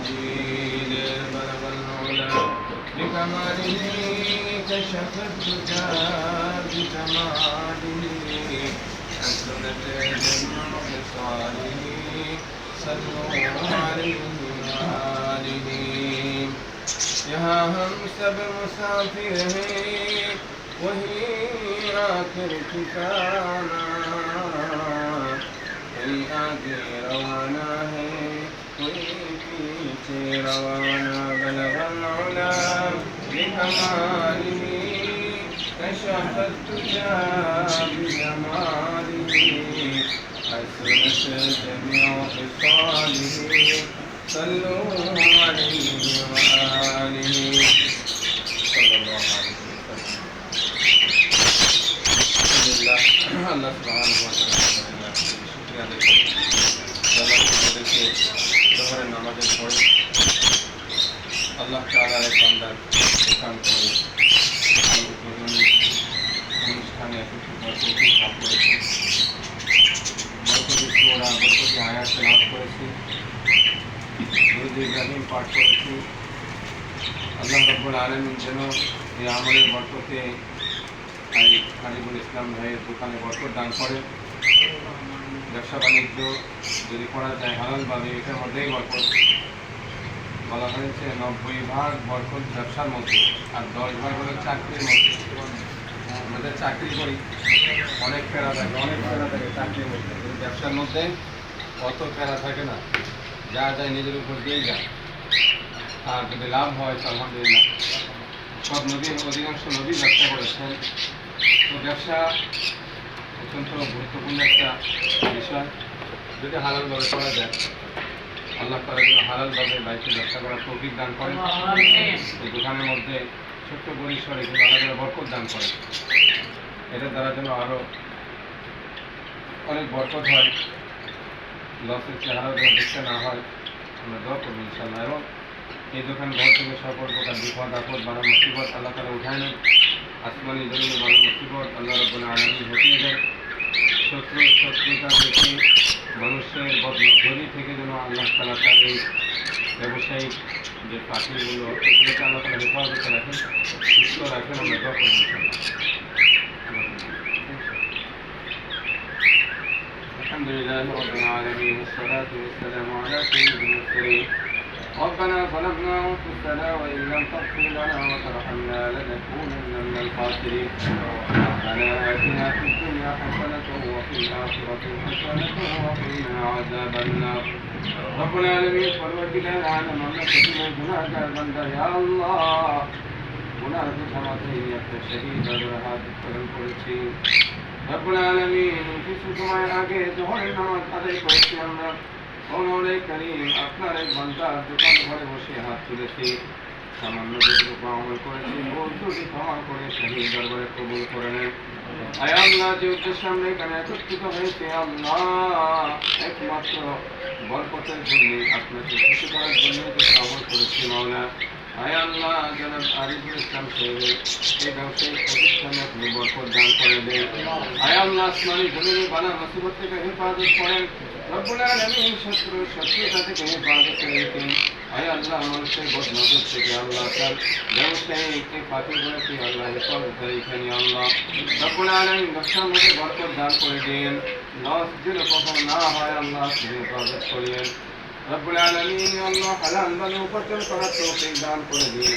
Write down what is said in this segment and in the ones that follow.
المجيد بلغ العلا. بكماله كشف الدجى بجماله حسنة جمع خصاله صلوا عليه وآله يا همس بمسافره وهي آخر كفانا هي آخر روانا هي. كنت روانا بلغ العلا بكماله كشف الدجى بجماله حسنت جميع خصاله صلوا عليه وآله صلى الله عليه وسلم الحمد لله الله سبحانه وتعالى বরকতি আয়াত করেছি। ইব্রাহিম পাঠ করেছি। আল্লাহ রব্বুল আলামিন যেন এই আমলের বরকতে আই ইসলাম ভাইয়ের দোকানে বরকত দান করে। ব্যবসা বাণিজ্য যদি করা যায় হালালভাবে, এটার মধ্যেই বরকত। বলা হয়েছে, নব্বই ভাগ বরকত ব্যবসার মধ্যে, আর দশ ভাগ হলো চাকরির মধ্যে। আমাদের চাকরি করি, অনেক প্যারা থাকে, অনেক প্যারা থাকে চাকরির মধ্যে। ব্যবসার মধ্যে অত প্যারা থাকে না, যা যায় নিজের উপর দিয়েই যায়। আর যদি লাভ হয়, তো আলহামদুলিল্লাহ। সব নদী, অধিকাংশ নদী ব্যবসা করেছেন। তো ব্যবসা অত্যন্ত গুরুত্বপূর্ণ একটা বিষয়। যদি হালালভাবে করা যায়, আল্লাহ তারা যেন হালালভাবে বাইকে ব্যবসা করার তৌফিক দান করেন। এই দোকানের মধ্যে ছোট্ট পরিসরে কিন্তু আল্লাহ বরকত দান করে এটার দ্বারা যেন আরও অনেক বরকত হয়। লসের চেহারাও যেন দেখতে না হয়, আমরা দোয়া করব ইনশাল্লাহ এবং এই দোকান ঘর থেকে সকল প্রকার বিপদ, আপদ বানা মুসিবত, আল্লাহ তালা উঠায় নেন। আসমানি জমিনে বানা মুসিবত, আল্লাহ রব্বুল আলমী হটিয়ে দেন। শত্রু, শত্রুতা থেকে, মানুষের বদনজরি থেকে যেন আল্লাহ তালা তার এই ব্যবসায়িক যে পাখিগুলো, এগুলোকে আল্লাহ তালা হেফাজতে রাখেন, সুস্থ রাখেন, আমরা দোয়া করব ইনশাল্লাহ لله رب العالمين والصلاة والسلام على سيد المرسلين. ربنا ظلمنا أنفسنا وإن لم تغفر لنا وترحمنا لنكونن من الخاسرين. ربنا آتنا في الدنيا حسنة وفي الآخرة حسنة وقنا عذاب النار. رب العالمين فالوكلان على مملكة هناك البندر يا الله هناك سمعتين يا شهيد الرهاب الكرم كل شيء কিছু সময় আগে জোহরের নামাজ করেছি, আমরা মৌলাই করিম আপনার এক বান্দার দোকান ঘরে বসে হাত তুলেছি। সামান্য যেটুকু আমল করেছি, বন্ধুকে ক্ষমা করে শহীদ দরবারে কবুল করে নেন। যে উদ্দেশ্যে আমরা এখানে একত্রিত হয়েছে, আল্লাহ একমাত্র বরকতের জন্য আপনাকে খুশি করার জন্য আয় আল্লাহ জনাব আরিফুল ইসলাম সাহেবের এই ব্যবসায়িক প্রতিষ্ঠানে আপনি বরকত দান করে দেন। আয় আল্লাহ আসমানি জমিনে বানা মুসিবত থেকে হেফাজত করেন। রব্বুল আলামিন শত্রু শত্রুতা থেকে হেফাজত করেছেন আয় আল্লাহ মানুষের বদনজর থেকে আল্লাহ তার ব্যবসায়িক করেছি, আল্লাহ হেফাজত এখানে আল্লাহ রব্বুল আলামিন ব্যবসার মধ্যে বরকত দান করে দিন। লস যেন কখনো না হয়, আল্লাহ রব্বুল আলামিন, আল্লাহ হালাল ভাবে উপার্জন করার তৌফিক দান করে দিন।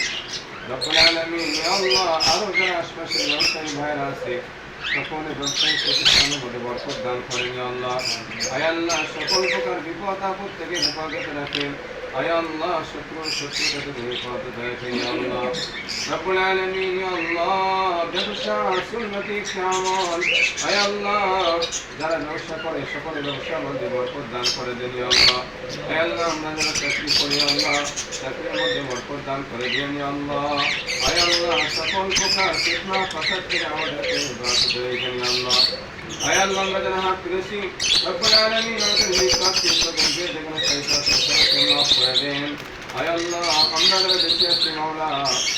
রব্বুল আলামিন আল্লাহ, আরও যারা আশপাশের ব্যবসায়ী ভাইরা আছে, সকলে ব্যবসায়িক প্রতিষ্ঠানের মধ্যে বরকত দান করেন আল্লাহ। আয় আল্লাহ, সকল প্রকার বিপদ আপদ থেকে হেফাজতে রাখেন। আয় আল্লাহ শত্রুর শত্রুতা থেকে হেফাজত রাখেন আল্লাহ। রব্বুল আলামিন ইয়া আল্লাহ ব্যবসা সুন্নতি আমল আয় আল্লাহ যারা ব্যবসা করে সকলে ব্যবসার মধ্যে বরকত দান করে দেন আল্লাহ। আয় আল্লাহ, আমরা যারা চাকরি করি আল্লাহ, চাকরির মধ্যে বরকত দান করে দেন আল্লাহ। আয় আল্লাহ, সকল প্রকার ফিতনা, ফাসাদ থেকে আমাদেরকে হেফাজত রাখেন ইয়া আল্লাহ। আয় আল্লাহ, আমরা হাত তুলেছি, রব্বুল আলামিন আমাদের নিষ্পাপ চেষ্টা করবে যেগুলো পয়সা সরকারকে মাফ করে দেন। আল্লাহ আমরা যারা বেঁচে আছি মাওলা,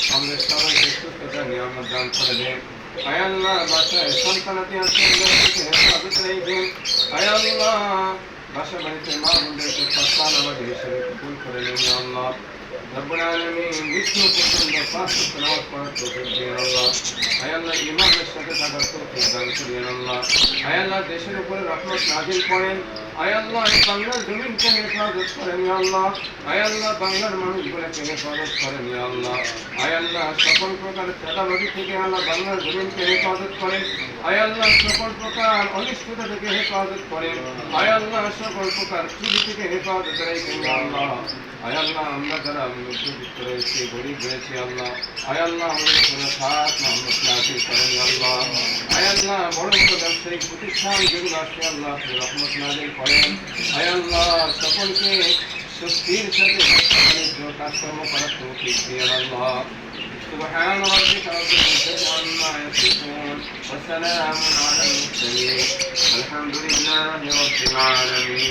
আমাদের সবাইকে সুস্থতা নিয়ামত দান করে দেন আয় আল্লাহ বাসায় সন্তানাতি আছে ওদেরকে হেফাজত রাখবেন আয় আল্লাহ বাসা বাড়িতে মা বোনদেরকে সন্তান আমাদের হিসেবে কবুল করে নেন আল্লাহ। রব্বুল আলামিন বিষ্ণু পছন্দ পাঁচ নামাজ পড়ার তৌফিক দিন আল্লাহ আয় আল্লাহ ইমানের সাথে থাকার তৌফিক দান করেন আল্লাহ আয় আল্লাহ দেশের উপরে রহমত নাজিল করেন আয় আল্লাহ এই বাংলার জমিনকে হেফাজত করেন। আল্লাহ আয় আল্লাহ বাংলার মানুষগুলোকে হেফাজত করেন আল্লাহ আয় আল্লাহ সকল প্রকার চাঁদাবাজি থেকে আল্লাহ বাংলার জমিনকে হেফাজত করেন। আয় আল্লাহ, সকল প্রকার অনিষ্টতা থেকে হেফাজত করেন। আয় সকল প্রকার চুরি থেকে হেফাজত রাখেন আল্লাহ আয় আল্লাহ আমরা যারা মধ্যবিত্ত রয়েছি গরিব রয়েছি আল্লাহ আয় আল্লাহ আমাদের কোনো খাত মোহাম্মদ নাসির করেন ইয়া আল্লাহ আয় আল্লাহ বড় বড় ব্যবসায়িক প্রতিষ্ঠান যেগুলো আছে আল্লাহ আপনি রহমত নাজিল করেন আয় আল্লাহ সকলকে শক্তির সাথে ব্যবসা বাণিজ্য কাজকর্ম করার তৌফিক দিয়েন আল্লাহ سبحان ربك رب العزة عما يصفون وسلام على المرسلين الحمد لله رب العالمين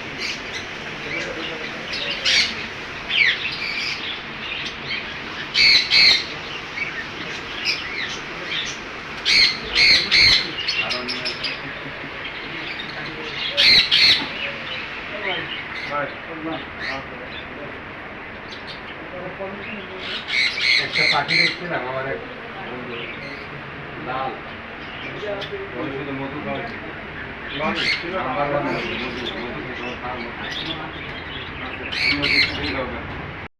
একটা পাখি দেখছিলাম আমার এক লাল শুধু মধু খাওয়া মধু মধু। মধু।